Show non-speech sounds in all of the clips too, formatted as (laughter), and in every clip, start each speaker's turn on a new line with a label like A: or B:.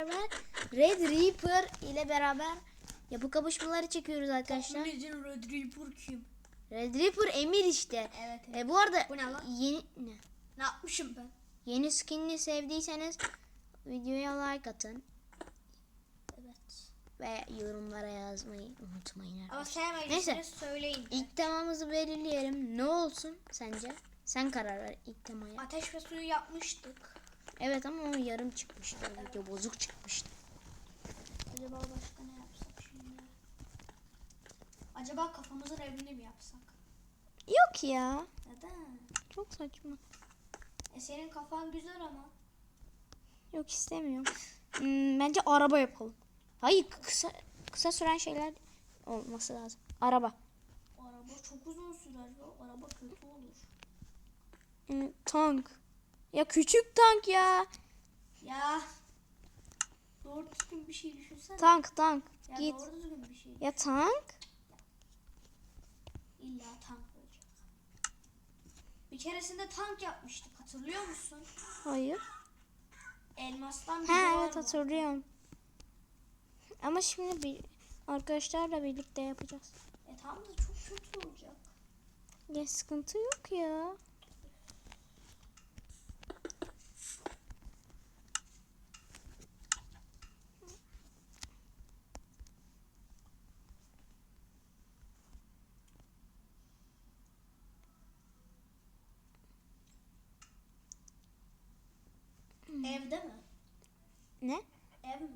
A: beraber Red Reaper ile beraber yapı kapışmaları çekiyoruz arkadaşlar.
B: Legend Red Reaper kim?
A: Red Reaper Emir işte.
B: Evet.
A: E, bu arada
B: Bu ne lan?
A: yeni ne?
B: Ne yapmışım ben?
A: Yeni skinini sevdiyseniz videoya like atın
B: Evet.
A: ve yorumlara yazmayı unutmayın
B: Ama
A: arkadaşlar.
B: sevmediyseniz
A: Neyse.
B: söyleyin.
A: İlk temamızı belirleyelim. Ne olsun sence? Sen karar ver ilk temaya.
B: Ateş ve suyu yapmıştık.
A: Evet ama o yarım çıkmıştı. Video bozuk çıkmıştı.
B: Acaba başka ne yapsak şimdi? Acaba kafamızın evini mi yapsak?
A: Yok ya.
B: Neden?
A: Çok saçma.
B: E senin kafan güzel ama.
A: Yok istemiyorum. Hmm, bence araba yapalım. Hayır kısa kısa süren şeyler olması lazım. Araba.
B: Araba çok uzun sürer araba kötü olur.
A: Hmm, tank. Ya küçük tank ya.
B: Ya. Doğru düzgün bir şey düşünsene.
A: Tank tank.
B: ya
A: Git.
B: doğru düzgün bir şey.
A: Ya tank?
B: İlla tank olacak. Bir keresinde tank yapmıştık hatırlıyor musun?
A: Hayır.
B: Elmastan bir
A: Ha evet hatırlıyorum. Ama şimdi bir arkadaşlarla birlikte yapacağız.
B: E tam da çok kötü olacak.
A: Ya sıkıntı yok ya.
B: Evde mi?
A: Ne?
B: Ev mi?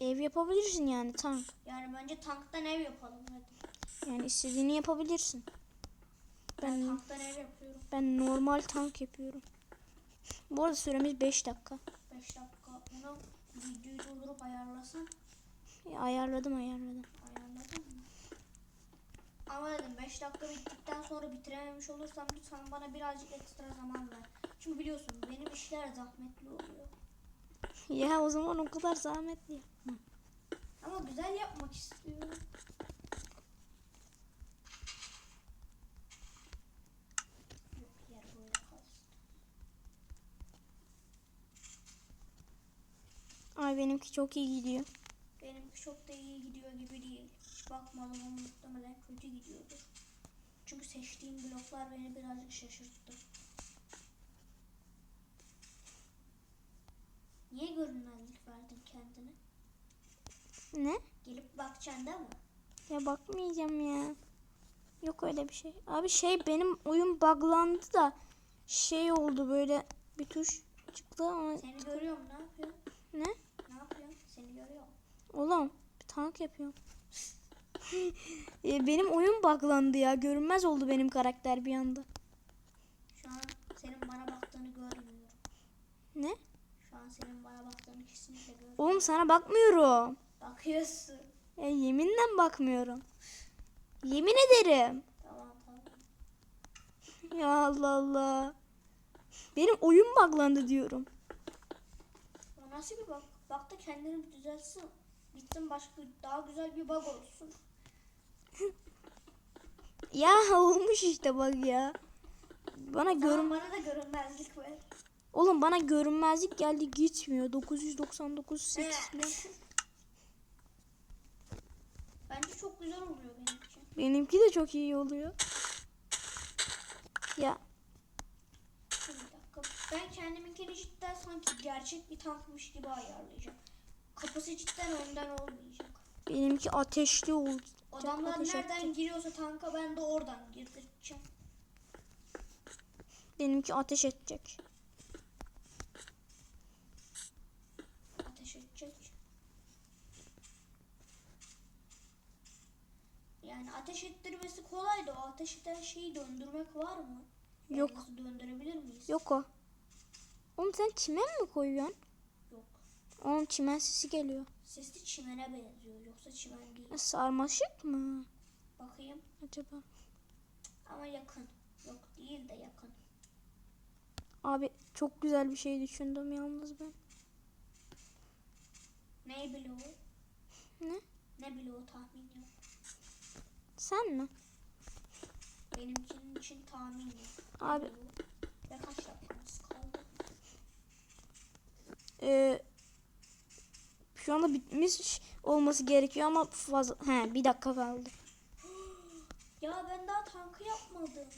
A: Ev yapabilirsin yani tank.
B: Yani bence tanktan ev yapalım hadi.
A: Yani istediğini yapabilirsin.
B: Ben
A: Ben
B: tanktan ev yapıyorum.
A: ben normal tank yapıyorum. Bu arada süremiz 5 dakika.
B: 5 dakika. Bunu videoyu doldurup ayarlasın.
A: Ya, ayarladım ayarladım.
B: Ayarladın mı? Ama dedim 5 dakika bittikten sonra bitirememiş olursam lütfen bana birazcık ekstra zaman ver. Çünkü biliyorsun benim işler zahmetli oluyor.
A: Ya o zaman o kadar zahmetli.
B: Ama güzel yapmak istiyorum.
A: Ay benimki çok iyi gidiyor.
B: Benimki çok da iyi gidiyor gibi değil. Bakmadım ama muhtemelen kötü gidiyordur. Çünkü seçtiğim bloklar beni birazcık şaşırttı. Niye görünmezlik verdin kendine?
A: Ne?
B: Gelip bakacaksın değil mi?
A: Ya bakmayacağım ya. Yok öyle bir şey. Abi şey benim oyun buglandı da şey oldu böyle bir tuş çıktı ama
B: Seni görüyorum ne yapıyorsun?
A: ne?
B: Ne yapıyorsun? Seni görüyorum.
A: Oğlum bir tank yapıyorum. (laughs) E, benim oyun buglandı ya. Görünmez oldu benim karakter bir anda.
B: Şu an senin bana baktığını görmüyorum.
A: Ne?
B: An senin bana baktığını kesinlikle görmüyorum.
A: Oğlum sana bakmıyorum.
B: Bakıyorsun.
A: Ya yeminle bakmıyorum. Yemin ederim.
B: Tamam tamam.
A: Ya Allah Allah. Benim oyun buglandı diyorum.
B: Ya nasıl bir bak? Bak da kendini bir düzeltsin. Gitsin başka daha güzel bir bug olsun. (laughs)
A: Ya olmuş işte bak ya. Bana görün
B: bana da görünmezlik ver.
A: Oğlum bana görünmezlik geldi gitmiyor. 999 8
B: He.
A: falan. (laughs)
B: Bence çok güzel oluyor benim için.
A: Benimki de çok iyi oluyor. Ya
B: Dur Bir dakika. Ben kendiminkini cidden sanki gerçek bir tankmış gibi ayarlayacağım. Kapısı cidden önden olmayacak.
A: benimki ateşli oldu.
B: Adamlar
A: ateş
B: nereden giriyorsa tanka ben de oradan girdireceğim.
A: Benimki ateş edecek.
B: Ateş edecek. Yani ateş ettirmesi kolay da o ateş eden şeyi döndürmek var mı? Yani
A: Yok.
B: nasıl döndürebilir miyiz?
A: Yok o. Oğlum sen çimen mi koyuyorsun?
B: Yok.
A: Oğlum çimen sesi geliyor.
B: Sesli çimene benziyor yoksa çimen değil.
A: Sarmaşık mı
B: Bakayım
A: acaba?
B: ama yakın. Yok değil de yakın.
A: Abi çok güzel bir şey düşündüm yalnız ben.
B: Ne bloğu?
A: Ne?
B: Ne bloğu tahmin yok.
A: Sen mi?
B: Benimkinin için tahmin yok.
A: Abi-?
B: Ve kaç dakikamız kaldı?
A: Ee, Şu anda bitmiş olması gerekiyor ama fazla... He bir dakika kaldı.
B: Ya ben daha tankı yapmadım.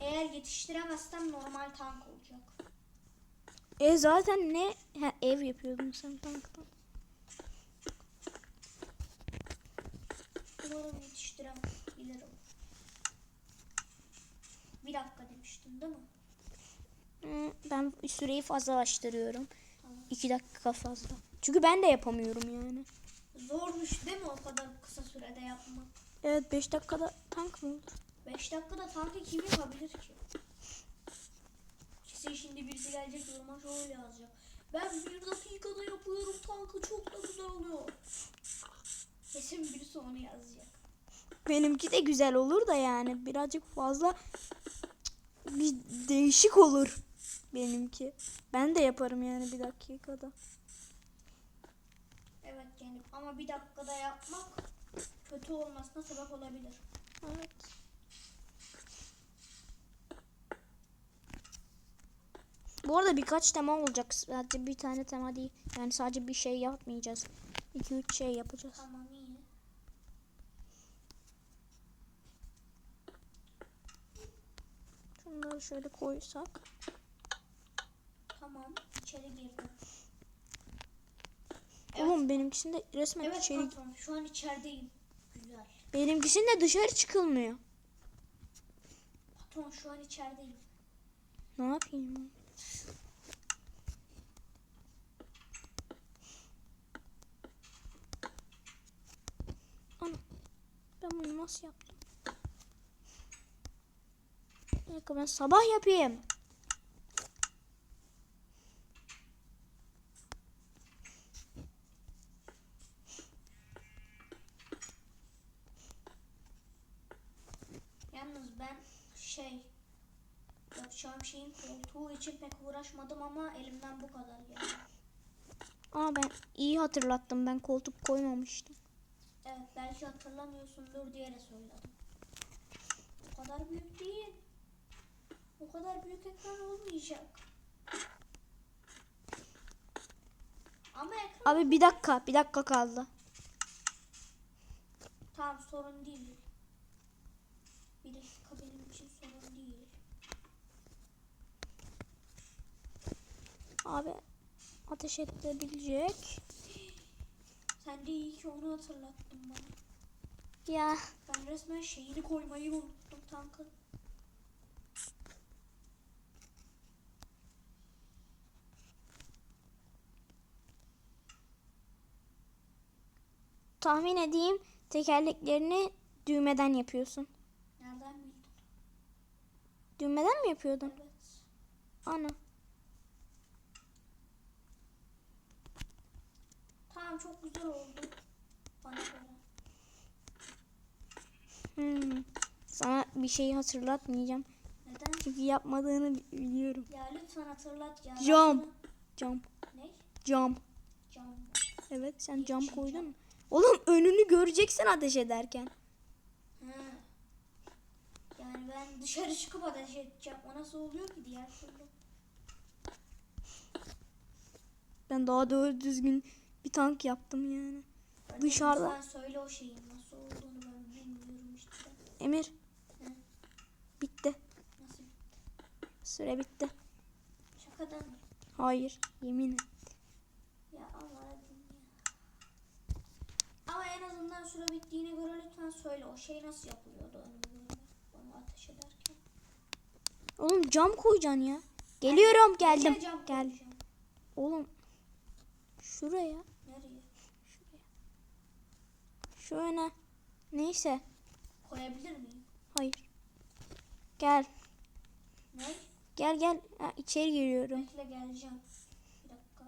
B: Eğer yetiştiremezsem normal tank olacak.
A: E zaten ne? Ha, ev yapıyordun sen tanktan.
B: Umarım yetiştirebilirim. Bir dakika demiştin değil mi?
A: Hı, Ben süreyi fazlalaştırıyorum.
B: Tamam.
A: İki dakika fazla. Çünkü ben de yapamıyorum yani.
B: Zormuş değil mi o kadar kısa sürede yapmak?
A: Evet 5 dakikada tank mı olur?
B: 5 dakikada tankı kim yapabilir ki? Kesin şimdi birisi gelecek yoruma şöyle yazacak. Ben bir dakikada yapıyorum tankı çok da güzel oluyor. Kesin birisi onu yazacak.
A: Benimki de güzel olur da yani birazcık fazla bir değişik olur benimki. Ben de yaparım yani bir dakikada.
B: Evet yani ama bir dakikada yapmak kötü olmasına sebep olabilir.
A: Evet. Bu arada birkaç tema olacak. Sadece bir tane tema değil. Yani sadece bir şey yapmayacağız. 2-3 şey yapacağız.
B: Tamam iyi.
A: Şunları şöyle koysak.
B: Tamam içeri girdim.
A: Oğlum benimkisinde resmen
B: Evet
A: içeri...
B: patron şu an içerideyim. Güzel.
A: Benimkisinde dışarı çıkılmıyor.
B: Patron şu an içerideyim.
A: Ne yapayım? Ana. Ben bunu nasıl yaptım? Bir dakika ben sabah yapayım.
B: Yalnız ben şey yapacağım şeyin koltuğu için pek uğraşmadım ama elimden bu kadar geldi.
A: Aa ben iyi hatırlattım. Ben koltuk koymamıştım.
B: Evet belki hatırlamıyorsundur diye de söyledim. O kadar büyük değil. O kadar büyük ekran olmayacak. Ama ekran
A: Abi bir dakika. Bir dakika kaldı.
B: tamam sorun değil. Bir dakika benim için sorun değil.
A: Abi ateş edebilecek.
B: Sen de iyi ki onu hatırlattın bana.
A: Ya
B: Ben resmen şeyini koymayı unuttum tankın.
A: Tahmin edeyim tekerleklerini düğmeden yapıyorsun.
B: Nereden bildin?
A: Düğmeden mi yapıyordun?
B: Evet.
A: Ana.
B: Tamam çok güzel oldu. Bana göre.
A: Hmm. Sana bir şeyi hatırlatmayacağım.
B: Neden?
A: Çünkü yapmadığını bi- biliyorum.
B: Ya lütfen hatırlat ya.
A: Cam. Cam.
B: Ne?
A: Cam.
B: Cam.
A: Evet sen cam koydun mu? Oğlum önünü göreceksin ateş ederken.
B: Ha. Yani ben dışarı çıkıp ateş edeceğim. O nasıl oluyor ki diğer türlü?
A: Ben daha doğru düzgün bir tank yaptım yani.
B: Örneğin
A: Dışarıda.
B: Sen söyle o şeyin nasıl olduğunu ben bilmiyorum işte.
A: Emir.
B: Hı.
A: Bitti.
B: Nasıl?
A: Süre bitti.
B: Şakadan mı?
A: Hayır. Yemin et.
B: Ya Allah'ım ya. Ama en azından süre bittiğine göre lütfen söyle. O şey nasıl yapılıyordu önümüzde? Onu ateş ederken.
A: Oğlum cam koyacaksın ya. Geliyorum geldim.
B: Cam
A: Gel.
B: koyacağım?
A: Oğlum. Şuraya.
B: Nereye?
A: Şu öne. Neyse.
B: Koyabilir miyim?
A: Hayır. Gel.
B: Ne?
A: Gel gel. Ha, içeri giriyorum.
B: Bekle geleceğim. Bir dakika.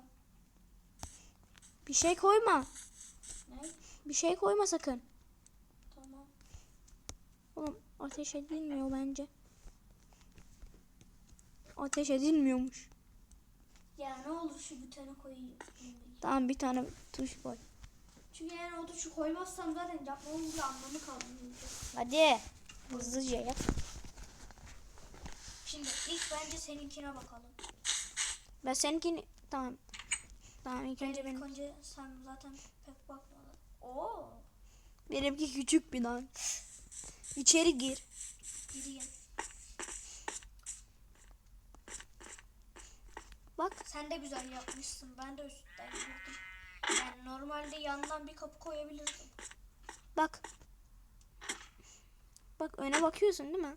A: Bir şey koyma. Bir şey koyma sakın.
B: Tamam.
A: Oğlum ateş edilmiyor bence. Ateş edilmiyormuş.
B: Ya ne olur şu butona koyayım.
A: Tamam bir tane tuş koy.
B: Çünkü yani o tuşu koymazsam zaten yapmamın bir anlamı kalmayacak.
A: Hadi. Hızlıca yap.
B: Şimdi ilk bence seninkine bakalım.
A: Ben seninkini tamam. Tamam ilk
B: Benim
A: önce
B: ilk
A: benim.
B: önce sen zaten pek bakmadın. Oo.
A: Benimki küçük bir lan. İçeri gir.
B: Gireyim.
A: Bak.
B: Sen de güzel yapmışsın. Ben de üstten girdim. Yani normalde yandan bir kapı koyabilirdim.
A: Bak. Bak öne bakıyorsun değil mi?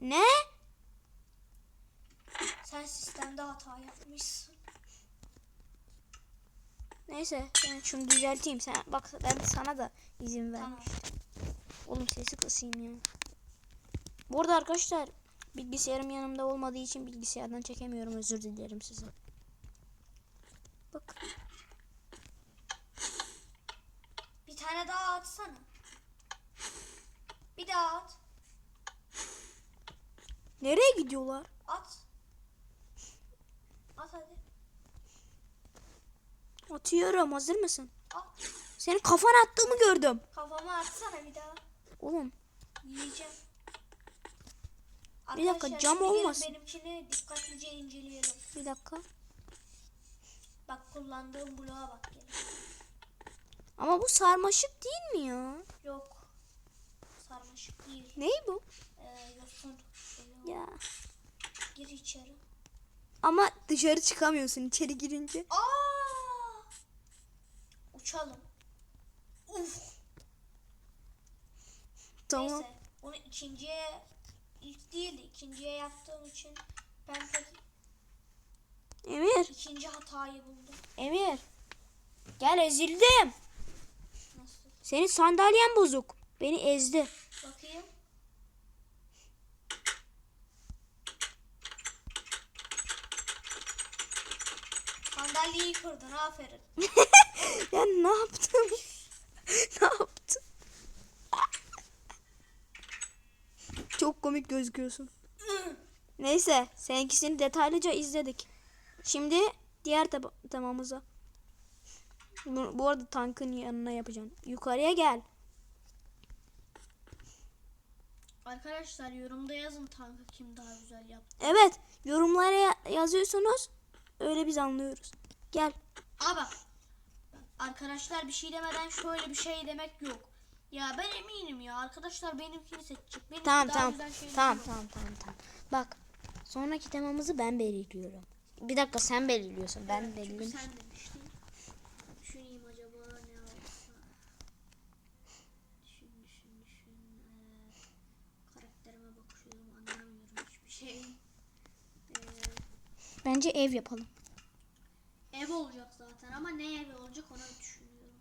A: Ne?
B: Sen sistemde hata yapmışsın.
A: Neyse ben şunu düzelteyim. Sen bak ben sana da izin ver.
B: Tamam.
A: Oğlum sesi kısayım ya. Bu arada arkadaşlar bilgisayarım yanımda olmadığı için bilgisayardan çekemiyorum. Özür dilerim size. Bak.
B: Bir tane daha atsana. Bir daha at.
A: Nereye gidiyorlar?
B: At. At hadi. Atıyorum.
A: Hazır mısın? Senin kafana attığımı gördüm.
B: Kafama atsana bir daha.
A: Oğlum
B: Yiyeceğim.
A: Bir dakika, cam olmasın.
B: Benimkini dikkatlice inceleyelim.
A: bir dakika.
B: Bak kullandığım bloğa bak gelin.
A: Ama bu sarmaşık değil mi ya?
B: Yok. Sarmaşık değil.
A: Ney bu?
B: Ee, yosun. Böyle
A: Ya.
B: Gir içeri.
A: Ama dışarı çıkamıyorsun içeri girince.
B: Aa! Uçalım. Uf.
A: Tamam.
B: Neyse. Onu ikinciye ilk değildi. ikinciye yaptığım için ben pek
A: Emir.
B: ikinci hatayı buldum.
A: Emir. Gel ezildim.
B: Nasıl?
A: Senin sandalyen bozuk. Beni ezdi.
B: Bakayım. Sandalyeyi kırdın aferin. (laughs) (laughs)
A: ya ne yaptım? (laughs) ne yaptım? Çok komik gözüküyorsun. Neyse, seninkisini detaylıca izledik. Şimdi diğer taba- temamıza. Bu, bu arada tankın yanına yapacağım. Yukarıya gel.
B: Arkadaşlar yorumda yazın tankı kim daha güzel yaptı.
A: Evet, yorumlara ya- yazıyorsunuz. Öyle biz anlıyoruz. Gel.
B: Aa bak. Arkadaşlar bir şey demeden şöyle bir şey demek yok. Ya ben eminim ya arkadaşlar benimkini seçecek. Benimki
A: Tamam tamam. Tamam tamam tamam tamam. Bak. Sonraki temamızı ben belirliyorum. Bir dakika sen belirliyorsun. Ben
B: Evet,
A: belirliyorum.
B: sen demiştin. Düşüneyim acaba ne olsa. Düşün düşün düşün. Ee, karakterime bakıyorum anlamıyorum hiçbir şey. Ee,
A: Bence ev yapalım.
B: ev olacak zaten ama ne evi olacak onu düşünüyorum.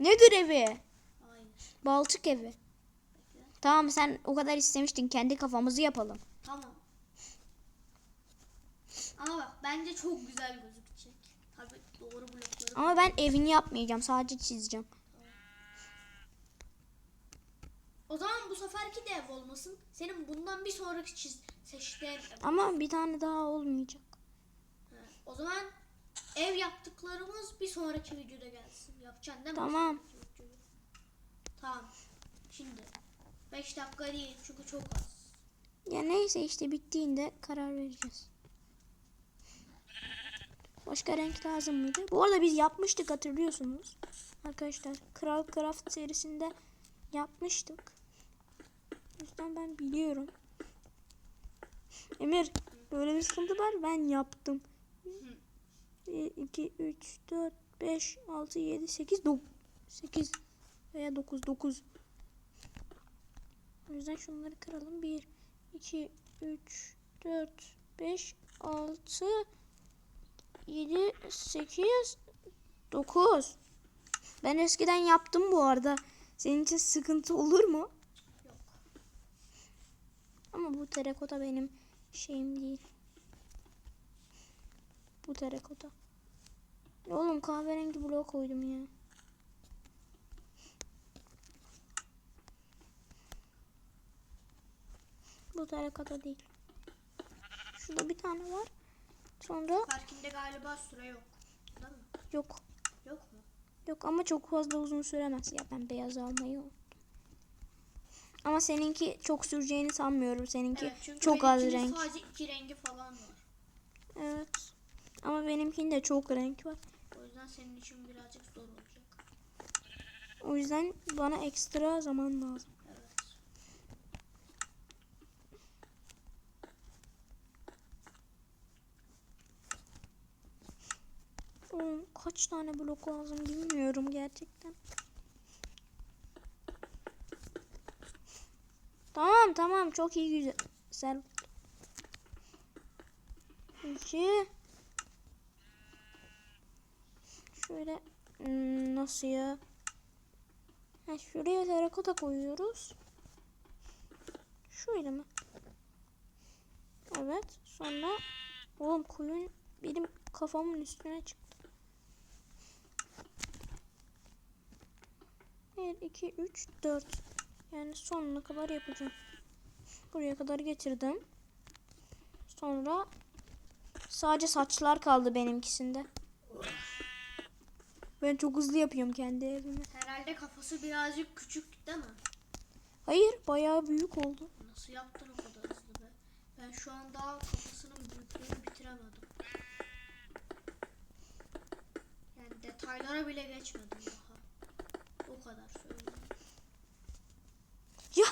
A: Nedir evi?
B: Hayır.
A: Balçık evi.
B: Bekle.
A: Tamam sen o kadar istemiştin. Kendi kafamızı yapalım.
B: Tamam. Ama bak bence çok güzel gözükecek. Tabii doğru blokları.
A: Ama ben evini yapmayacağım. Sadece çizeceğim.
B: O zaman bu seferki de ev olmasın. Senin bundan bir sonraki çiz seçtiğin ev.
A: Ama bir tane daha olmayacak.
B: O zaman ev yaptıklarımız bir sonraki videoda gelsin. Yapacaksın değil mi?
A: Tamam.
B: Tamam. Şimdi 5 dakika değil çünkü çok az.
A: Ya neyse işte bittiğinde karar vereceğiz. Başka renk lazım mıydı? Bu arada biz yapmıştık hatırlıyorsunuz. Arkadaşlar Kral Craft serisinde yapmıştık. O yüzden ben biliyorum. Emir böyle bir sıkıntı var ben yaptım. 2, 3, 4, 5, 6, 7, 8, 9. 8 veya 9, 9. O yüzden şunları kıralım. 1, 2, 3, 4, 5, 6, 7, 8, 9. Ben eskiden yaptım bu arada. Senin için sıkıntı olur mu?
B: Yok.
A: Ama bu terakota benim şeyim değil. Bu terakota. Oğlum kahverengi blok koydum ya. Bu terakota değil. Şurada bir tane var. Sonra
B: Parkinde galiba süre yok.
A: Yok.
B: Yok mu?
A: Yok ama çok fazla uzun süremez. Ya ben beyaz almayı. Ama seninki çok süreceğini sanmıyorum. Seninki
B: Evet çünkü
A: çok az renk.
B: sadece iki rengi falan var.
A: Evet. Ama benimkinde çok renk var.
B: O yüzden senin için birazcık zor olacak.
A: O yüzden bana ekstra zaman lazım.
B: Evet.
A: Oğlum, kaç tane blok lazım bilmiyorum gerçekten. Tamam tamam çok iyi güzel. İki. Şöyle hmm, nasıl ya? Ha, şuraya terakota koyuyoruz. Şöyle mi? Evet. Sonra oğlum koyun benim kafamın üstüne çıktı. 1, 2, 3, 4. Yani sonuna kadar yapacağım. Buraya kadar getirdim. Sonra sadece saçlar kaldı benimkisinde. Ben çok hızlı yapıyorum kendi evimi.
B: Herhalde kafası birazcık küçük değil mi?
A: Hayır bayağı büyük oldu.
B: Nasıl yaptın o kadar hızlı be? Ben şu an daha kafasının büyüklüğünü bitiremedim. Yani detaylara bile geçmedim daha. O kadar söyleyeyim.
A: Ya!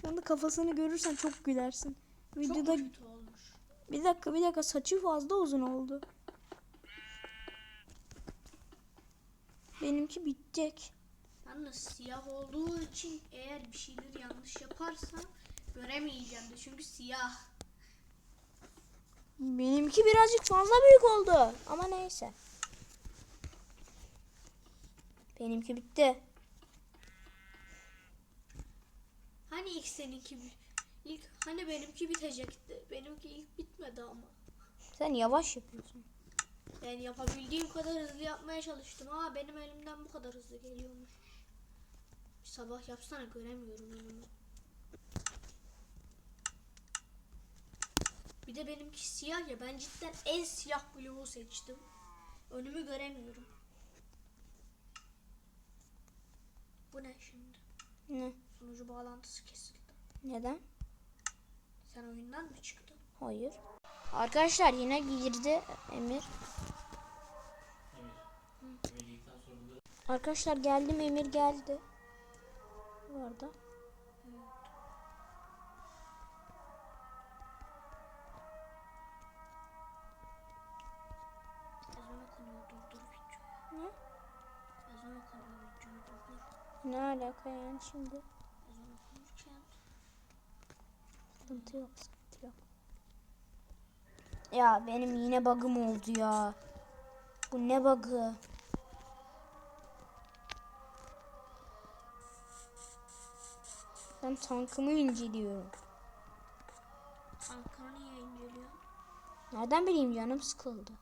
A: Şu anda kafasını görürsen çok gülersin.
B: Çok
A: Videoda
B: kötü olmuş.
A: bir dakika bir dakika saçı fazla uzun oldu. Benimki bitecek.
B: Yalnız siyah olduğu için eğer bir şeyleri yanlış yaparsam göremeyeceğim de çünkü siyah.
A: Benimki birazcık fazla büyük oldu. Ama neyse. Benimki bitti.
B: Hani ilk seninki ilk hani benimki bitecekti. Benimki ilk bitmedi ama.
A: Sen yavaş yapıyorsun.
B: Yani yapabildiğim kadar hızlı yapmaya çalıştım. Aa benim elimden bu kadar hızlı geliyormuş. Bir sabah yapsana göremiyorum önümü. Bir de benimki siyah ya ben cidden en siyah bloğu seçtim. Önümü göremiyorum. Bu ne şimdi?
A: Ne?
B: Sunucu bağlantısı kesildi.
A: Neden?
B: Sen oyundan mı çıktın?
A: Hayır. Arkadaşlar yine girdi Emir. Arkadaşlar geldim Emir geldi. Bu arada. Ne? Alaka yani şimdi? Sıkıntı yok, sıkıntı yok. Ya benim yine bug'ım oldu ya. Bu ne bug'ı? Ben tankımı inceliyorum.
B: Ankara niye inceliyor?
A: Nereden bileyim canım sıkıldı.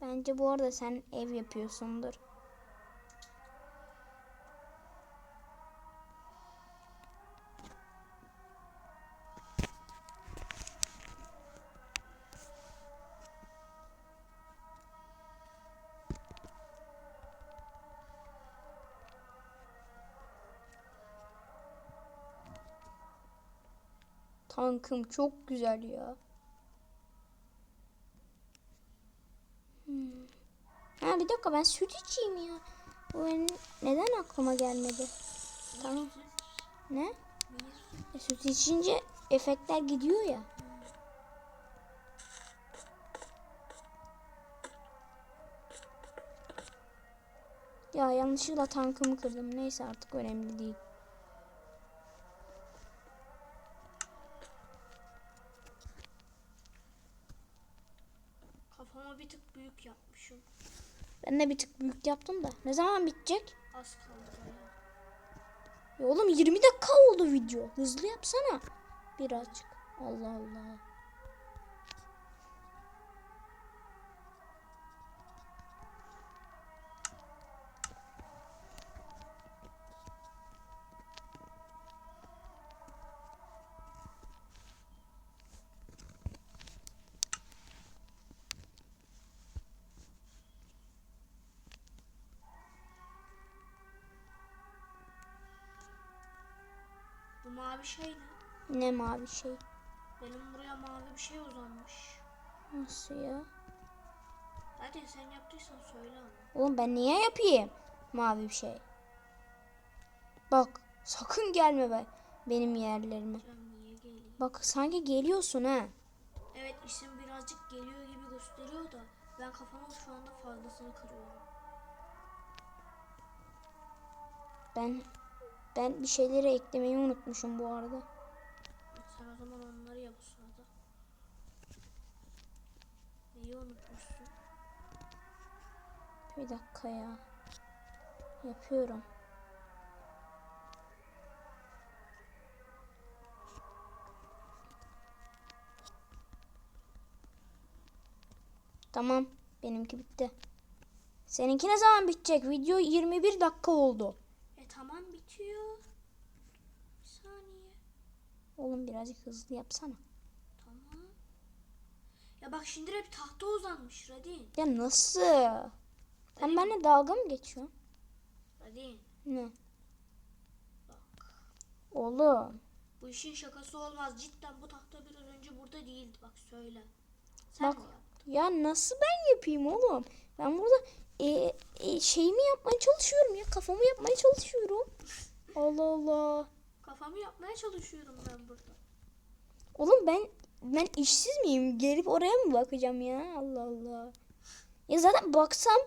A: Bence bu arada sen ev yapıyorsundur. Tankım çok güzel ya. Hmm. Ha bir dakika ben süt içeyim ya. Bu neden aklıma gelmedi? Tamam. Ne? E, süt içince efektler gidiyor ya. Ya yanlışlıkla tankımı kırdım. Neyse artık önemli değil.
B: Kafama bir tık büyük yapmışım.
A: Ben de bir tık büyük yaptım da. Ne zaman bitecek?
B: Az kaldı.
A: Ya oğlum 20 dakika oldu video. Hızlı yapsana. Birazcık. Allah Allah.
B: Bu mavi şey ne?
A: Ne mavi şey.
B: Benim buraya mavi bir şey uzanmış.
A: Nasıl ya?
B: Hadi sen yaptıysan söyle ama.
A: Oğlum ben niye yapayım mavi bir şey? Bak sakın gelme be benim yerlerime. Bak sanki geliyorsun ha.
B: Evet isim birazcık geliyor gibi gösteriyor da ben kafama şu anda fazlasını kırıyorum.
A: Ben ben bir şeyleri eklemeyi unutmuşum bu arada.
B: Sen o zaman onları yap o sırada. Neyi unutmuşsun?
A: Bir dakika ya. Yapıyorum. Tamam. Benimki bitti. Seninki ne zaman bitecek? Video 21 dakika oldu.
B: Tamam bitiyor. Bir saniye.
A: Oğlum birazcık hızlı yapsana.
B: Tamam. Ya bak şimdi hep tahta uzanmış Radin.
A: Ya nasıl? Sen benimle dalga mı geçiyorsun?
B: Radin
A: Ne? Oğlum.
B: bu işin şakası olmaz. Cidden bu tahta biraz önce burada değildi. Bak söyle. Sen
A: Bak.
B: mi yaptın?
A: Ya nasıl ben yapayım oğlum? Ben burada e, e, şeyimi yapmaya çalışıyorum ya. Kafamı yapmaya çalışıyorum. Allah Allah.
B: Kafamı yapmaya çalışıyorum ben burada.
A: Oğlum ben ben işsiz miyim? Gelip oraya mı bakacağım ya? Allah Allah. Ya zaten baksam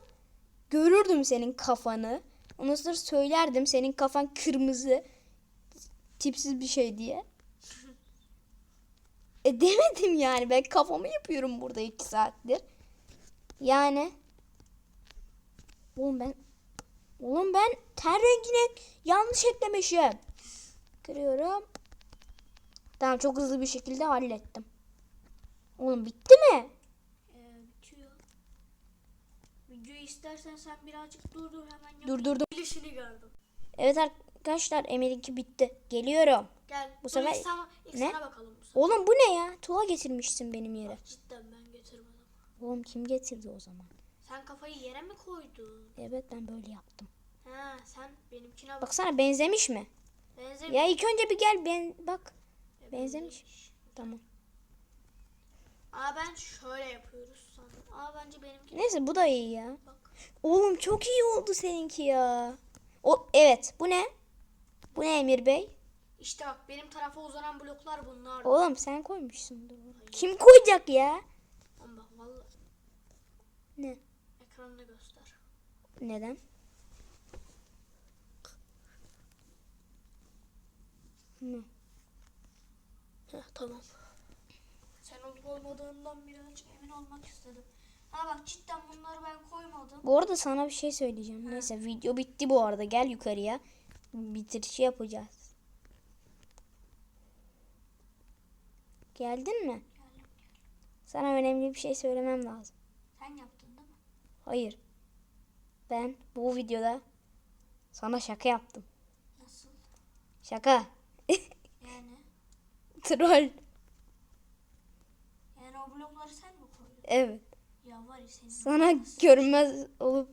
A: görürdüm senin kafanı. Ondan sonra söylerdim senin kafan kırmızı tipsiz bir şey diye. (laughs) E demedim yani ben kafamı yapıyorum burada iki saattir. Yani Oğlum ben Oğlum ben ten rengine yanlış eklemişim. Kırıyorum. Tamam çok hızlı bir şekilde hallettim. Oğlum bitti mi?
B: Ee, bitiyor. Videoyu istersen sen birazcık durdur hemen yap.
A: Durdurdum.
B: Bilişini gördüm.
A: Evet arkadaşlar Emir'inki bitti. Geliyorum.
B: Gel.
A: Bu sefer-
B: sana,
A: Ne?
B: bakalım bu sefer.
A: Oğlum bu ne ya? Tuğla getirmişsin benim yere.
B: Cidden ben getirmedim.
A: Oğlum kim getirdi o zaman?
B: Sen kafayı yere mi koydun?
A: Evet ben böyle yaptım.
B: Ha sen benimkine bak.
A: Baksana benzemiş mi?
B: Benzer
A: Ya ilk önce bir gel ben bak.
B: E,
A: benzemiş. Tamam.
B: Aa ben şöyle yapıyoruz sanırım. Aa bence benimki
A: Neyse bu da iyi ya.
B: bak.
A: Oğlum çok iyi oldu seninki ya. O evet bu ne? Bu ne Emir Bey?
B: İşte bak benim tarafa uzanan bloklar bunlar.
A: Oğlum sen koymuşsundur. Kim koyacak ya?
B: Ama bak vallahi
A: Ne?
B: Ekranını göster.
A: Neden? Ne?
B: Heh, tamam. Sen olup olmadığından birazcık emin olmak istedim. Ha bak cidden bunları ben koymadım.
A: Bu arada sana bir şey söyleyeceğim. Neyse video bitti bu arada. Gel yukarıya. Bitirişi yapacağız. Geldin mi?
B: Geldim.
A: Sana önemli bir şey söylemem lazım.
B: Sen mi?
A: Hayır. Ben bu videoda sana şaka yaptım.
B: Nasıl?
A: Şaka.
B: Yani (laughs)
A: Troll.
B: yani o blokları sen mi koydun?
A: Evet.
B: Ya var ya senin.
A: Sana görünmez olup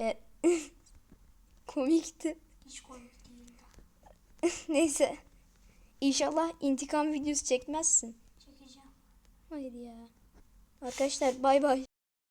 A: e, (laughs) komikti.
B: Hiç komik değildi. (laughs)
A: Neyse. İnşallah intikam videosu çekmezsin.
B: Çekeceğim.
A: Hayır ya. Arkadaşlar bay bay.